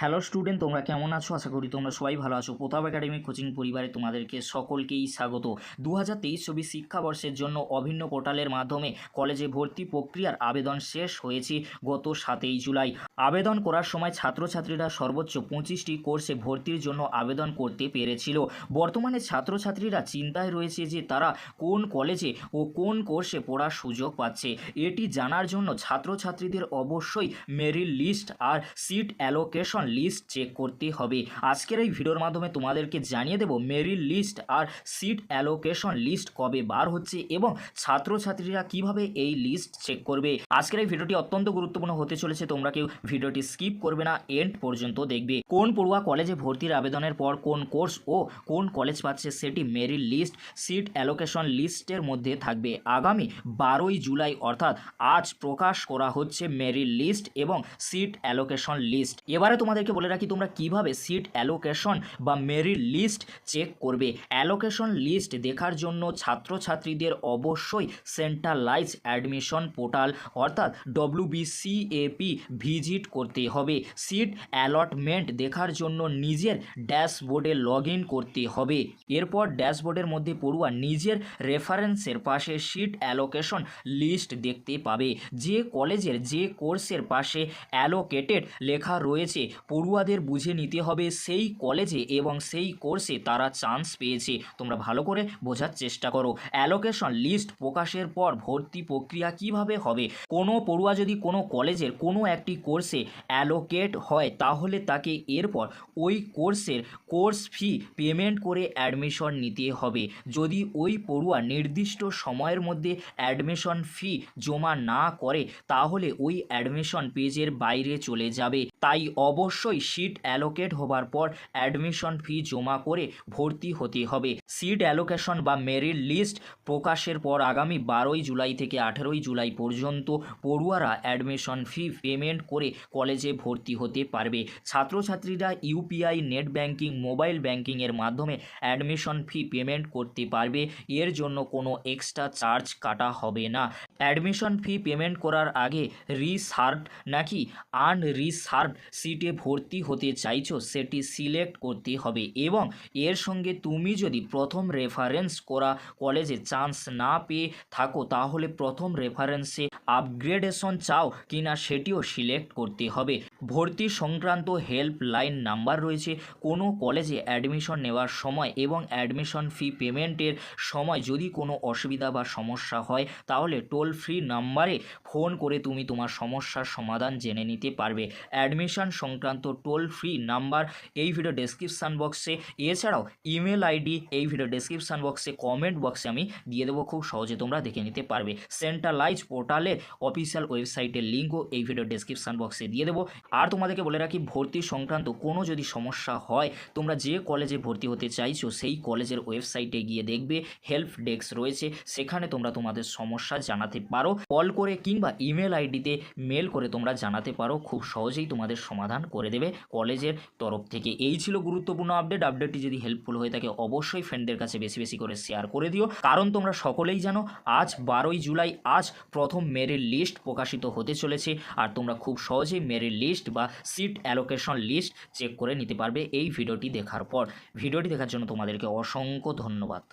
Hello student তোমরা কেমন আছো? আশা করি তোমরা সবাই ভালো আছো। প্রতাপ একাডেমি কোচিং পরিবারে তোমাদেরকে সকলকেই স্বাগত। দু হাজার তেইশ শিক্ষাবর্ষের জন্য অভিন্ন পোর্টালের মাধ্যমে কলেজে ভর্তি প্রক্রিয়ার আবেদন শেষ হয়েছে গত সাতই জুলাই। আবেদন করার সময় ছাত্রছাত্রীরা সর্বোচ্চ পঁচিশটি কোর্সে ভর্তির জন্য আবেদন করতে পেরেছিল। বর্তমানে ছাত্রছাত্রীরা চিন্তায় রয়েছে যে তারা কোন কলেজে ও কোন কোর্সে পড়ার সুযোগ পাচ্ছে। এটি জানার জন্য ছাত্রছাত্রীদের অবশ্যই মেরিট লিস্ট আর সিট অ্যালোকেশন লিস্ট চেক করতে হবে। আজকের এই ভিডিওর মাধ্যমে তোমাদেরকে জানিয়ে দেব মেরিট লিস্ট আর সিট অ্যালোকেশন লিস্ট কবে বার হচ্ছে এবং ছাত্রছাত্রীরা কীভাবে এই লিস্ট চেক করবে। আজকের এই ভিডিওটি অত্যন্ত গুরুত্বপূর্ণ হতে চলেছে, তোমরা কেউ ভিডিওটি স্কিপ করবে না এন্ড পর্যন্ত দেখবে। কোন পড়ুয়া কলেজে ভর্তির আবেদনের পর কোন কোর্স ও কোন কলেজ পাচ্ছে সেটি মেরিট লিস্ট সিট অ্যালোকেশন লিস্টের মধ্যে থাকবে। আগামী বারোই জুলাই অর্থাৎ আজ প্রকাশ করা হচ্ছে মেরিট লিস্ট এবং সিট অ্যালোকেশন লিস্ট এবারে তোমাদেরকে বলে রাখি, তোমরা কীভাবে সিট অ্যালোকেশন বা মেরিট লিস্ট চেক করবে? অ্যালোকেশন লিস্ট দেখার জন্য ছাত্রছাত্রীদের অবশ্যই সেন্ট্রালাইজ অ্যাডমিশন পোর্টাল অর্থাৎ ডব্লিউবিসিএপি ভিজিট করতে হবে। সিট অ্যালটমেন্ট দেখার জন্য নিজের ড্যাশবোর্ডে লগ করতে হবে। এরপর ড্যাশবোর্ডের মধ্যে পড়ুয়া নিজের রেফারেন্সের পাশে সিট অ্যালোকেশন লিস্ট দেখতে পাবে। যে কলেজের যে কোর্সের পাশে অ্যালোকেটেড লেখা রয়েছে পড়ুয়াদের বুঝে নিতে হবে সেই কলেজে এবং সেই কোর্সে তারা চান্স পেয়েছে। তোমরা ভালো করে বোঝার চেষ্টা করো। অ্যালোকেশন লিস্ট প্রকাশের পর ভর্তি প্রক্রিয়া কীভাবে হবে? কোনো পড়ুয়া যদি কোনো কলেজের কোনো একটি কোর্সে অ্যালোকেট হয়, তাহলে তাকে এরপর ওই কোর্সের কোর্স ফি পেমেন্ট করে অ্যাডমিশন নিতে হবে। যদি ওই পড়ুয়া নির্দিষ্ট সময়ের মধ্যে অ্যাডমিশন ফি জমা না করে, তাহলে ওই অ্যাডমিশন পেজের বাইরে চলে যাবে। তাই অবশ্যই সিট অ্যালোকেট হবার পর অ্যাডমিশন ফি জমা করে ভর্তি হতে হবে। সিট অ্যালোকেশন বা মেরিট লিস্ট প্রকাশের পর আগামী বারোই জুলাই থেকে আঠেরোই জুলাই পর্যন্ত পড়ুয়ারা অ্যাডমিশন ফি পেমেন্ট করে কলেজে ভর্তি হতে পারবে। ছাত্রছাত্রীরা ইউপিআই, নেট ব্যাংকিং, মোবাইল ব্যাংকিংয়ের মাধ্যমে অ্যাডমিশন ফি পেমেন্ট করতে পারবে। এর জন্য কোনো এক্সট্রা চার্জ কাটা হবে না। অ্যাডমিশন ফি পেমেন্ট করার আগে রিসার্ট নাকি আনরিসার্ভ সিটে ভর্তি হতে চাইছো, সেটি সিলেক্ট করতে হবে এবং এর সঙ্গে তুমি যদি প্রথম রেফারেন্স করা কলেজে চান্স না পেয়ে থাকো, তাহলে প্রথম রেফারেন্সে আপগ্রেডেশন চাও কিনা সেটিও সিলেক্ট করতে হবে। ভর্তি সংক্রান্ত হেল্পলাইন নাম্বার রয়েছে। কোনো কলেজে অ্যাডমিশন নেওয়ার সময় এবং অ্যাডমিশন ফি পেমেন্টের সময় যদি কোনো অসুবিধা বা সমস্যা হয়, তাহলে টোল ফ্রি নাম্বারে ফোন করে তুমি তোমার সমস্যার সমাধান জেনে নিতে পারবে। অ্যাডমিশন সংক্রান্ত টোল ফ্রি নাম্বার এই ভিডিও ডেসক্রিপশান বক্সে এছাড়াও ইমেল আইডি এই ভিডিও ডেসক্রিপশান বক্সে কমেন্ট বক্সে আমি দিয়ে দেবো, খুব সহজে তোমরা দেখে নিতে পারবে। সেন্ট্রালাইজ পোর্টালের অফিসিয়াল ওয়েবসাইটের লিঙ্কও এই ভিডিও ডেসক্রিপশান বক্সে দিয়ে দেবো। আর তোমাদেরকে বলে রাখি, ভর্তি সংক্রান্ত কোনো যদি সমস্যা হয়, তোমরা যে কলেজে ভর্তি হতে চাইছো, সেই কলেজের ওয়েবসাইটে গিয়ে দেখবে হেল্প ডেস্ক রয়েছে, সেখানে তোমরা তোমাদের সমস্যা জানাতে পারো। কল করে কিংবা ইমেল আইডিতে মেল করে তোমরা জানাতে পারো, খুব সহজেই তোমাদের সমাধান করে দেবে। কলেজের তরফ থেকে এই ছিল গুরুত্বপূর্ণ আপডেট আপডেটটি যদি হেল্পফুল হয়ে থাকে, অবশ্যই ফ্রেন্ডদের কাছে বেশি বেশি করে শেয়ার করে দিও। কারণ তোমরা সকলেই জানো, আজ বারোই জুলাই, আজ প্রথম মেরিট লিস্ট প্রকাশিত হতে চলেছে। আর তোমরা খুব সহজেই মেরিট লিস্ট বা সিট অ্যালোকেশন লিস্ট চেক করে নিতে পারবে এই ভিডিওটি দেখার পর। ভিডিওটি দেখার জন্য তোমাদেরকে অসংখ্য ধন্যবাদ।